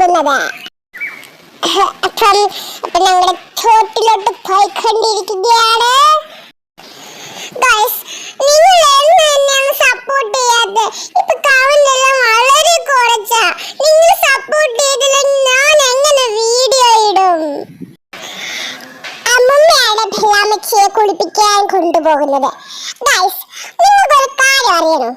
പോകുന്നത്. അപ്പം അപ്പൊ ഞങ്ങളുടെ തോട്ടിലോട്ട് പോയിക്കൊണ്ടിരിക്കുകയാണ്. നിങ്ങൾ സപ്പോർട്ട് വളരെ കുറച്ചാ. നിങ്ങൾ സപ്പോർട്ട് ഞാൻ എങ്ങനെ വീഡിയോ ഇടും? കുളിപ്പിക്കാൻ കൊണ്ടുപോകുന്നത്. ഗൈസ് നിങ്ങൾക്കൊരു കാര്യം അറിയണം?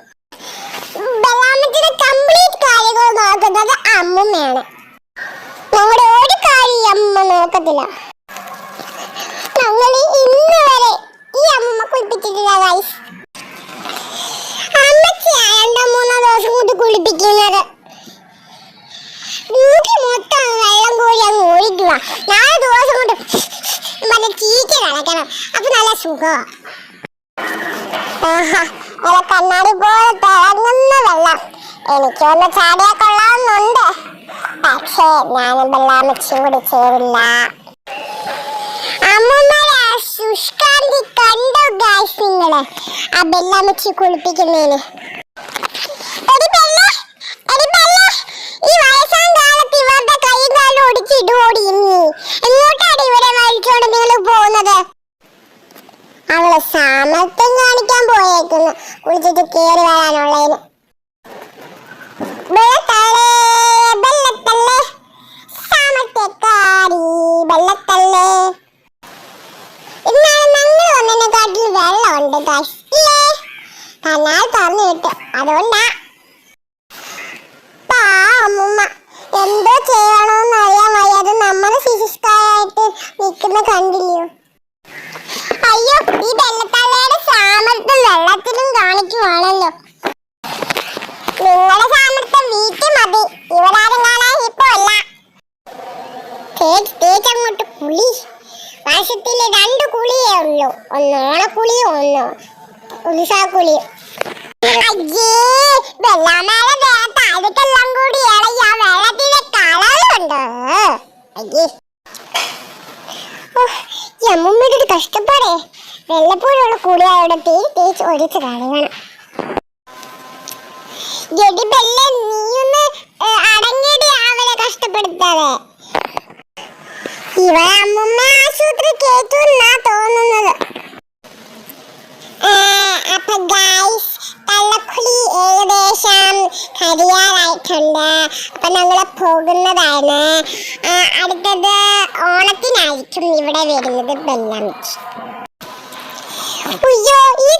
നാല് ദിവസം കൊണ്ട് മറ്റേ ചീച്ച നടക്കണം അപ്പൊ നല്ല ആഹാ നല്ല കണ്ണാടി പോലെ തിളങ്ങുന്ന വെള്ളം. എനിക്കൊന്ന് ചാടിയാ കൊള്ളാവുന്നുണ്ട്. പക്ഷേ ഞാനും വെള്ളാമച്ചിയും കൂടി ചേരില്ല. അമ്മമാരെ ശുഷ്കാന്തി കണ്ടോ ഗായ്സ് നിങ്ങൾ? ആ ബെല്ലാമച്ചി കുളിപ്പിക്കുന്നതിന്. കുളിച്ചിട്ട് കേറി വരാനുള്ളതിന് വെള്ളത്തള്ളേ, വെള്ളത്തള്ളേ, സാമർത്ഥ്യക്കാരി, വെള്ളത്തള്ളേ. ഇന്നാണ് ഞങ്ങൾ വന്നതിനെക്കാട്ടിൽ വെള്ളമുണ്ട് guys. ഇല്ലേ? കനാൽ തുറന്നു വിട്ടു. അതുകൊണ്ടാ. പാവമ്മ എന്തോ ചെയ്യണമെന്ന് അറിയാൻ വയ്യാതെ നമ്മൾ നിൽക്കുന്ന കണ്ടില്ലയോ അയ്യോ ഈ സാമർത്ഥ്യം വെള്ളത്തിലും കാണിക്കുവാണല്ലോ. നിങ്ങളുടെ സാമർത്ഥ്യം വീട്ടിൽ മതി. ഇവരാരും കാണാൻ ഇപ്പൊ അല്ല അങ്ങോട്ട് കുളി. വർഷത്തിൽ രണ്ട് കുളിയേ ഉള്ളൂ. ഒന്ന് ഓണക്കുളിയും ഒന്ന് ഉത്സവക്കുളിയും അയ്യേ വെള്ളമേലെ ദേഹത്ത് അഴുക്കെല്ലാം കൂടി ഇളകി ആ വെള്ളത്തിന്റെ കളറുണ്ട്? അയ്യേ. ഒരു കഷ്ടപ്പാടേ. വെള്ളപ്പോലുള്ള കൂടിയായോടെ തീ തേച്ച് ഒഴിച്ച് കളയണം ജഡി ബെല്ല നീയൊന്ന് അടങ്ങിയടി അവളെ കഷ്ടപ്പെടുത്താതെ. ഇവ അമ്മൂമ്മ ആശുപത്രി കേറ്റുന്നാ തോന്നുന്നത്. ആ, അപ്പൊ ഗൈസ് കള്ളക്കുളി ഏകദേശം കരിയാറായിട്ടുണ്ട് അപ്പൊ ഞങ്ങൾ പോകുന്നതാണ്. അടുത്തത് ഓണത്തിനായിരിക്കും ഇവിടെ വരുന്നത് ബെല്ലമിച്ച് അയ്യോ ഈ